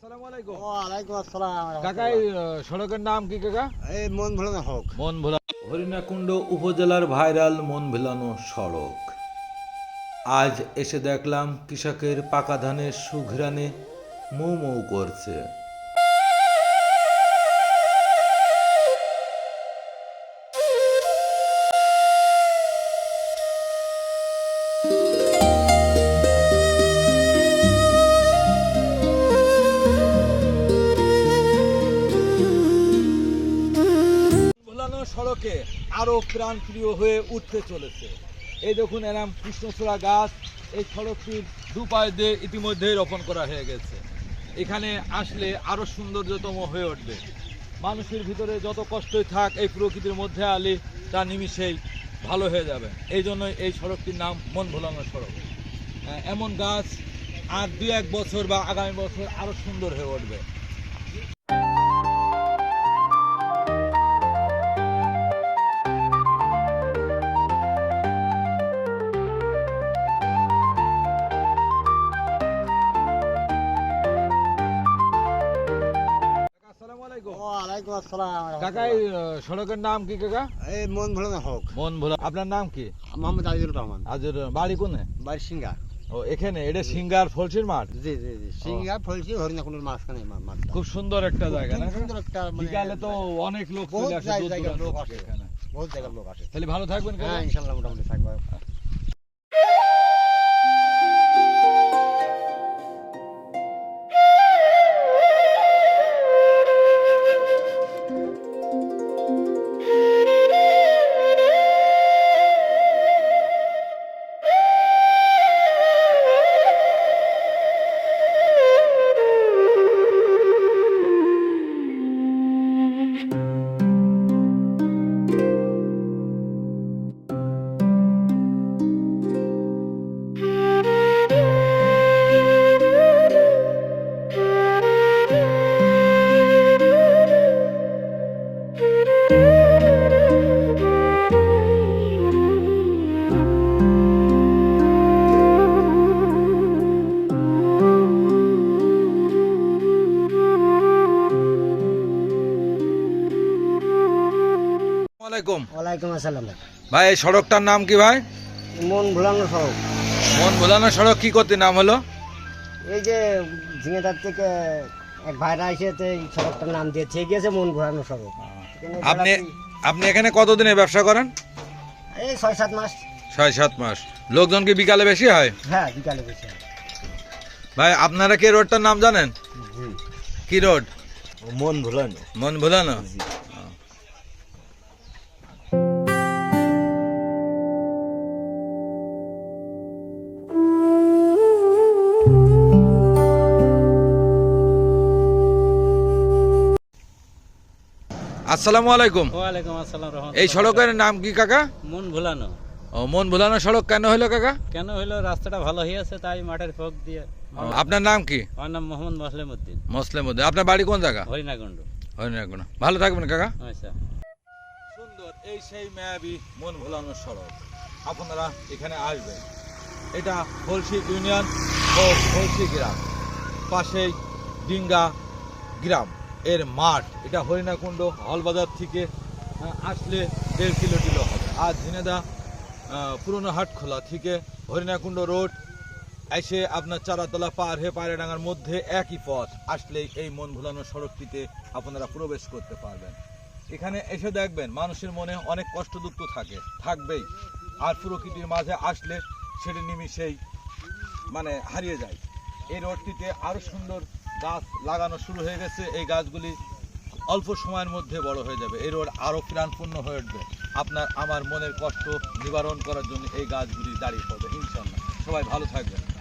আসসালামু আলাইকুম। ওয়ালাইকুম আসসালাম কাকা সড়কের নাম কি কাকা? এই মন ভালো না মন ভোলা হরিণাকুণ্ড উপজেলার ভাইরাল মন ভোলানো সড়ক। আজ এসে দেখলাম কৃষকের পাকা ধানের সুঘ্রাণে মৌ মৌ করছে। সড়কে আরও প্রাণপ্রিয় হয়ে উঠতে চলেছে। এই দেখুন এরাম কৃষ্ণচূড়া গাছ, এই সড়কটির দুপাশ দিয়ে ইতিমধ্যেই রোপণ করা হয়ে গেছে। এখানে আসলে আরও সৌন্দর্যতম হয়ে উঠবে। মানুষের ভিতরে যত কষ্টই থাক, এই প্রকৃতির মধ্যে আলে তা নিমিশেই ভালো হয়ে যাবে। এই জন্যই এই সড়কটির নাম মন ভোলানো সড়ক। এমন গাছ আর দু এক বছর বা আগামী বছর আরও সুন্দর হয়ে উঠবে। কাকা এই সড়কের নাম কি কাকা? এই মন ভালো না মন ভোলা আপনার নাম কি? মোহাম্মদ আজিজুর রহমান। আজের বাড়ি কোনে? বাড়ি সিঙ্গা ও এখানে? এটা সিঙ্গার ফলসির মাঠ? জি জি জি সিঙ্গা ফলছি হরিণাকুণ্ডের মাঝখানে খুব সুন্দর একটা জায়গা না সুন্দর একটা মানে বিকালে তো অনেক লোক চলে আসে জায়গার লোক আসে। বহুত জায়গার লোক আসে। তাহলে ভালো থাকবেন হ্যাঁ মোটামুটি থাকবে। ওয়ালাইকুম ওয়ালাইকুম আসসালাম। ভাই এই সড়কটার নাম কি ভাই? মন ভোলানো সড়ক। মন ভোলানো সড়ক কি করতে নাম হলো? এই যে ঝিঙেদার থেকে এক ভাইরা এসে এই সড়কটার নাম দিয়েছে গিয়েছে মন ভোলানো সড়ক। আপনি আপনি এখানে কতদিনে ব্যবসা করেন? এই ছয় সাত মাস। ছয় সাত মাস। লোকজন কি বিকালে বেশি হয়? হ্যাঁ বিকালে বেশি হয়। ভাই আপনারা কি রোডটার নাম জানেন? জি। কি রোড? মন ভোলানো। মন ভোলানো? আসসালামু আলাইকুম। ওয়ালাইকুম আসসালাম রহমান এই সড়কের নাম কি কাকা? মন ভুলানো। ও মন ভোলানো সড়ক কেন হলো কাকা? কেন হইল রাস্তাটা ভালো হয়ে আছে তাই মাঠের ফোক দিয়ে আপনার নাম কি? আমার নাম মোহাম্মদ মসলিম উদ্দিন আপনার বাড়ি কোন জায়গা? হরিণাকুণ্ড। হরিণাকুণ্ড। ভালো থাকবেন কাকা। আচ্ছা। সুন্দর এই সেই মায়াবী মন ভোলানো সড়ক। আপনারা এখানে আসবেন। এটা ফলসি ইউনিয়ন ও ফলসি গ্রাম। পাশেই ডিঙ্গা গ্রাম। এর মাঠ। এটা হরিণাকুণ্ড হলবাজার থেকে আসলে দেড় কিলো কিলো হবে। আর ঝিনেদা পুরনো হাটখোলা থেকে হরিণাকুণ্ড রোড, এসে আপনার চারাতলা পার হয়ে পায়রাডাঙ্গার মধ্যে একই পথ। আসলেই এই মন ভোলানো সড়কটিতে আপনারা প্রবেশ করতে পারবেন। এখানে এসে দেখবেন মানুষের মনে অনেক কষ্ট দুঃখ থাকে, থাকবেই। আর প্রকৃতির মাঝে আসলে সেটি নিমিষেই মানে হারিয়ে যায়। এই রোডটিতে আরও সুন্দর গাছ লাগানো শুরু হয়ে গেছে, এই গাছগুলি অল্প সময়ের মধ্যে বড় হয়ে যাবে। এর ওর আরও প্রাণপূর্ণ হয়ে উঠবে। আপনার, আমার মনের কষ্ট নিবারণ করার জন্য এই গাছগুলি দাঁড়িয়ে পড়বে ইনশাল্লাহ সবাই ভালো থাকবেন।